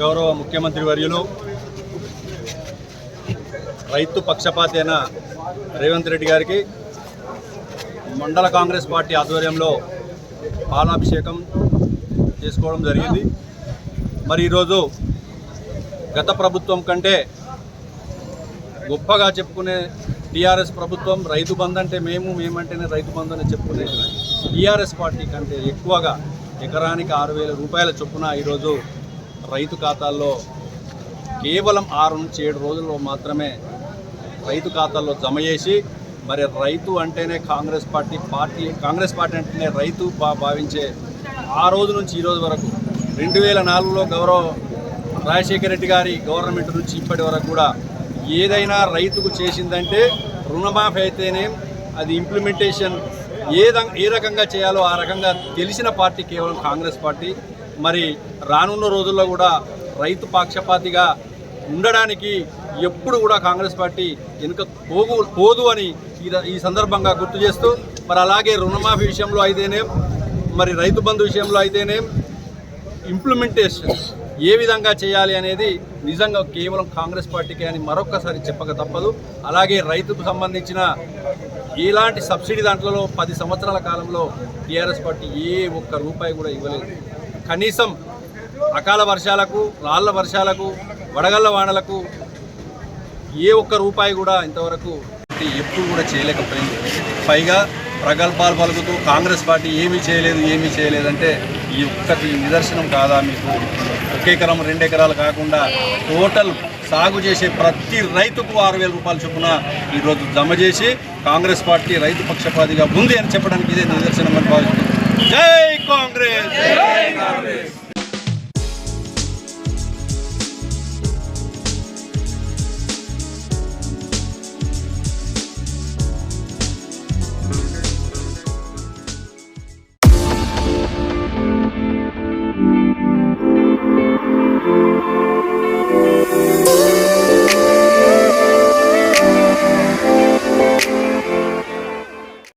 గౌరవ ముఖ్యమంత్రి వర్యులు రైతు పక్షపాతి అయిన రేవంత్ రెడ్డి గారికి మండల కాంగ్రెస్ పార్టీ ఆధ్వర్యంలో పాలాభిషేకం చేసుకోవడం జరిగింది. మరి ఈరోజు గత ప్రభుత్వం కంటే గొప్పగా చెప్పుకునే టీఆర్ఎస్ ప్రభుత్వం రైతు బంధు అంటే మేము మేమంటేనే రైతు బంధు అని చెప్పుకునే టీఆర్ఎస్ పార్టీ కంటే ఎక్కువగా ఎకరానికి ఆరు వేల రూపాయల చొప్పున ఈరోజు రైతు ఖాతాల్లో కేవలం ఆరు నుంచి ఏడు రోజుల్లో మాత్రమే రైతు ఖాతాల్లో జమ చేసి మరి రైతు అంటేనే Congress party party Congress party అంటేనే రైతు భా భావించే ఆ రోజు నుంచి ఈరోజు వరకు రెండు వేల నాలుగులో గౌరవ రాజశేఖర రెడ్డి గారి గవర్నమెంట్ నుంచి ఇప్పటి వరకు కూడా ఏదైనా రైతుకు చేసిందంటే రుణమాఫీ అయితేనే అది ఇంప్లిమెంటేషన్ ఏ ఏ రకంగా చేయాలో ఆ రకంగా తెలిసిన పార్టీ కేవలం కాంగ్రెస్ పార్టీ. మరి రానున్న రోజుల్లో కూడా రైతు పక్షపాతిగా ఉండడానికి ఎప్పుడు కూడా కాంగ్రెస్ పార్టీ వెనుక పోగు పోదు అని ఈ ఈ సందర్భంగా గుర్తు చేస్తూ మరి అలాగే రుణమాఫీ విషయంలో అయితేనే మరి రైతు బంధు విషయంలో అయితేనే ఇంప్లిమెంటేషన్ ఏ విధంగా చేయాలి అనేది నిజంగా కేవలం కాంగ్రెస్ పార్టీకి అని మరొక్కసారి చెప్పక తప్పదు. అలాగే రైతుకు సంబంధించిన ఎలాంటి సబ్సిడీ దాంట్లో పది సంవత్సరాల కాలంలో టీఆర్ఎస్ పార్టీ ఏ ఒక్క రూపాయి కూడా ఇవ్వలేదు. కనీసం అకాల వర్షాలకు రాళ్ళ వర్షాలకు వడగళ్ళ వానలకు ఏ ఒక్క రూపాయి కూడా ఇంతవరకు ఎప్పుడు కూడా చేయలేకపోయింది. పైగా ప్రగల్భాలు పలుకుతూ కాంగ్రెస్ పార్టీ ఏమీ చేయలేదు ఏమీ చేయలేదంటే ఈ ఒక్కటి నిదర్శనం కాదా మీకు? ఒక ఎకరం రెండు ఎకరాలు కాకుండా టోటల్ సాగు చేసే ప్రతి రైతుకు ఆరు వేల రూపాయల చొప్పున ఈరోజు జమ చేసి కాంగ్రెస్ పార్టీ రైతు పక్షపాతిగా ఉంది అని చెప్పడానికి ఇదే నిదర్శనం అని భావిస్తుంది జై కాంగ్రెస్!